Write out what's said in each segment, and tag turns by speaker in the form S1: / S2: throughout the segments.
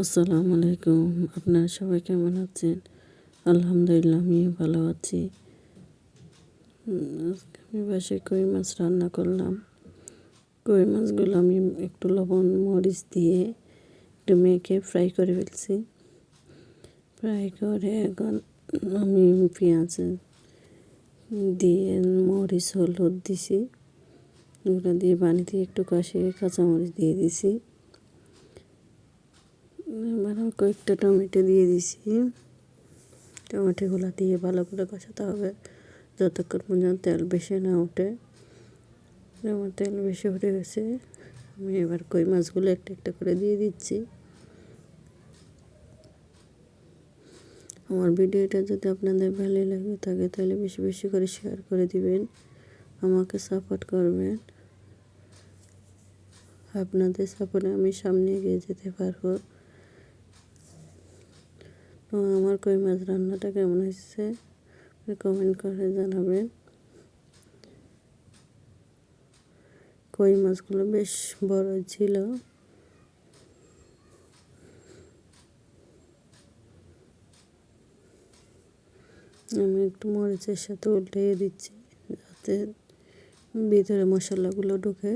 S1: আসসালামু আলাইকুম। আপনারা সবাই কেমন আছেন? আলহামদুলিল্লাহ, আমিও ভালো আছি। আমি বাসায় কই মাছ রান্না করলাম। কই মাছগুলো আমি একটু লবণ, মরিচ দিয়ে একটু মেখে ফ্রাই করে ফেলছি। ফ্রাই করে এখন আমি পেঁয়াজ দিয়ে মরিচ, হলুদ দিছি। ওগুলো দিয়ে পানি দিয়ে একটু কষিয়ে কাঁচামরিচ দিয়ে দিছি। এবার আমি কয়েকটা টমেটো দিয়ে দিছি। টমেটোগুলো দিয়ে ভালো করে কষাতে হবে। যতক্ষণ পর্যন্ত তেল বেশি না ওঠে। আমার তেল বেশি উঠে গেছে। আমি এবার কই মাছগুলো একটা একটা করে দিয়ে দিচ্ছি। আমার ভিডিওটা যদি আপনাদের ভালো লাগে থাকে তাহলে বেশি বেশি করে শেয়ার করে দিবেন। আমাকে সাপোর্ট করবেন। আপনাদের সাপোর্টে আমি সামনে এগিয়ে যেতে পারব। তো আমার কই মাছ রান্নাটা কেমন হয়েছে? কমেন্ট করে জানাবেন। কই মাছগুলো বেশ বড় ছিল। আমি একটু মরিচের সাথে উল্টিয়ে দিচ্ছি, যাতে ভিতরে মশলাগুলো ঢুকে।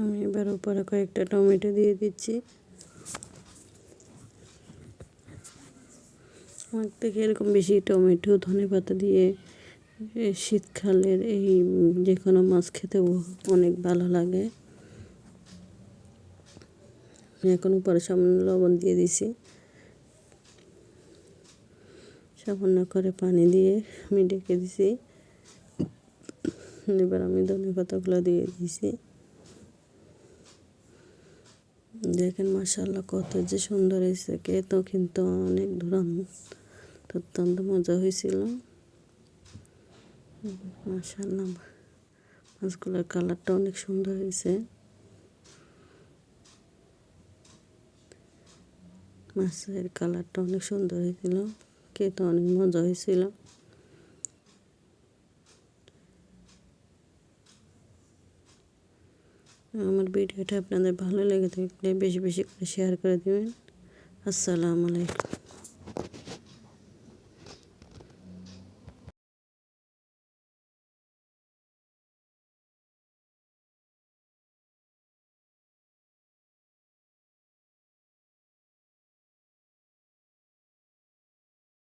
S1: আমি এবার উপরে কয়েকটা টমেটো দিয়ে দিচ্ছি। আমার থেকে এরকম বেশি টমেটো, ধনে পাতা দিয়ে শীতকালের এই, যে কোনো মাছ খেতে অনেক ভালো লাগে। এখন উপরে সামান্য লবণ দিয়ে দিছি। সামান্য করে পানি দিয়ে আমি ডেকে দিছি। এবার আমি ধনে পাতাগুলো দিয়ে দিয়েছি দেখেন কত যে সুন্দর হয়েছে তো কিন্তু অনেক দুরান্ত অত্যন্ত মজা হয়েছিল। মাসাল্লাহ মাছগুলোর কালারটা অনেক সুন্দর হয়েছে। মাছের কালারটা অনেক সুন্দর হয়েছিল, খেতে অনেক মজা হয়েছিল। আমার ভিডিওটা আপনাদের ভালো লেগে থাকলে বেশি বেশি করে শেয়ার করে দেবেন। আসসালামু আলাইকুম।